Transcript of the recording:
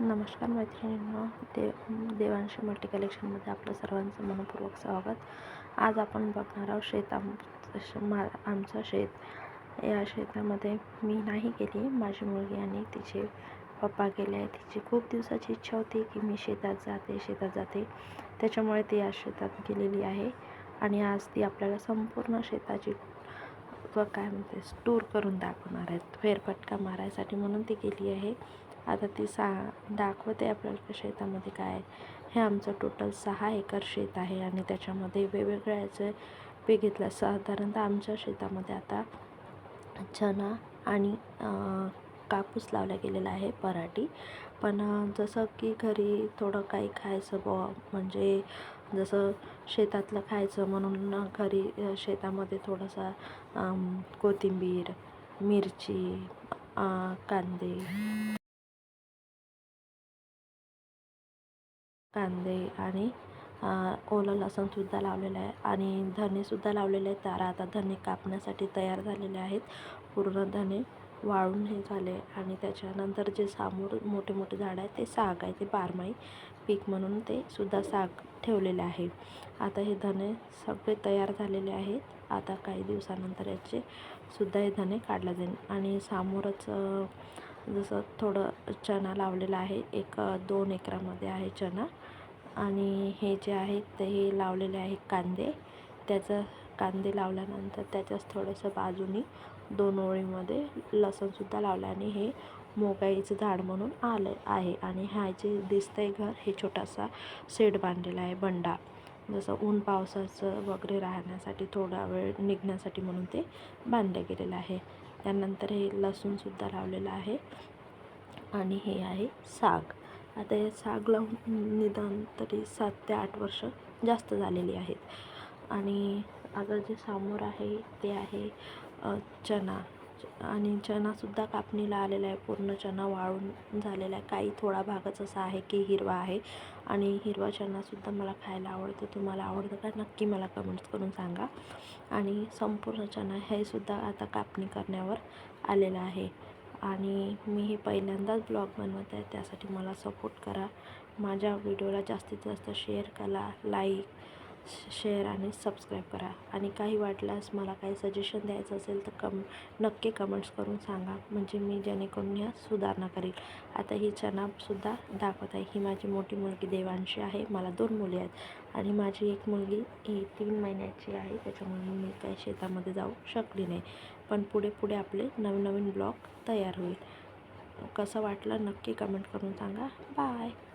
नमस्कार मैत्रिणींनो देव देवांशी मल्टी कलेक्शनमध्ये आपलं सर्वांचं मनपूर्वक स्वागत. आज आपण बघणार आहोत शेत आम मा आमचं शेत. या शेतामध्ये मी नाही गेली माझी मुलगी आणि तिचे पप्पा गेले आहे तिची खूप दिवसाची इच्छा होती की मी शेतात जाते शेतात जाते. त्याच्यामुळे ती आज शेतात गेलेली आहे आणि आज ती आपल्याला संपूर्ण शेताची व काय म्हणते टूर करून दाखवणार आहेत. फेरफटका मारायसाठी म्हणून ती गेली आहे. आता ती सा दाखवते आपल्याला शेतामध्ये काय आहे. हे आमचं टोटल सहा एकर शेत आहे आणि त्याच्यामध्ये वेगवेगळ्या पीक घेतलं. साधारणतः आमच्या शेतामध्ये आता चणा आणि कापूस लावला गेलेला आहे पराठी पण जसं की घरी थोडं काही खायचं बुवा म्हणजे जसं शेतातलं खायचं म्हणून घरी शेतामध्ये थोडासा कोथिंबीर मिरची कांदे. कांदे आणि ओलं लसूणसुद्धा लावलेलं आहे. आणि धनेसुद्धा लावलेले आहेत. तर आता धने कापण्यासाठी तयार झालेले आहेत. पूर्ण धने वाळून हे झाले आणि त्याच्यानंतर जे समोर मोठे मोठे झाडं आहे ते साग आहे ते बारमाही पीक म्हणून ते सुद्धा साग ठेवलेले आहे. आता हे धने सगळे तयार झालेले आहेत. आता काही दिवसानंतर याचे सुद्धा हे धने काढला जाईल. आणि समोरच जसं थोडं चणा लावलेला आहे एक दोन एकरामध्ये आहे चणा. आणि हे जे आहेत ते हे लावलेले आहे कांदे. त्याचं कांदे लावल्यानंतर त्याच्याच थोडंसं बाजूनी दोन ओळीमध्ये लसूणसुद्धा लावलं आणि हे मोगाईचं झाड म्हणून आलं आहे. आणि हा जे दिसतंय घर हे छोटासा शेड बांधलेला आहे बंडा. जसं ऊन पावसाचं वगैरे राहण्यासाठी थोडा वेळ निघण्यासाठी म्हणून ते बांधलं गेलेलं आहे. त्यानंतर हे लसूणसुद्धा लावलेलं आहे आणि हे आहे साग. आता हे साग लावून निदान तरी सात ते आठ वर्ष जास्त झालेली आहेत. आणि आता जे समोर आहे ते आहे अ, चणा. आणि चणासुद्धा कापणीला आलेला आहे. पूर्ण चणा वाळून झालेला आहे. काही थोडा भागच असा आहे की हिरवा आहे. आणि हिरवा चणासुद्धा मला खायला आवडतं. तुम्हाला आवडतं का? नक्की मला कमेंट्स करून सांगा. आणि संपूर्ण चणा हे सुद्धा आता कापणी करण्यावर आलेलं आहे. आणि मी हे पहिल्यांदाच ब्लॉग बनवत आहे. त्यासाठी मला सपोर्ट करा. माझ्या व्हिडिओला जास्तीत जास्त शेअर करा. लाईक शेअर आणि सबस्क्राईब करा. आणि काही वाटल्यास मला काही सजेशन द्यायचं असेल तर कम नक्की कमेंट्स करून सांगा. म्हणजे मी जेणेकरून ह्या सुधारणा करेल. आता ही चणासुद्धा दाखवत आहे. ही माझी मोठी मुलगी देवांशी आहे. मला दोन मुली आहेत. आणि माझी एक मुलगी ही तीन महिन्याची आहे. त्याच्यामुळे मी काही शेतामध्ये जाऊ शकली नाही. पण पुढे पुढे आपले नवीन नवीन ब्लॉग तयार होईल. कसं वाटलं नक्की कमेंट करून सांगा. बाय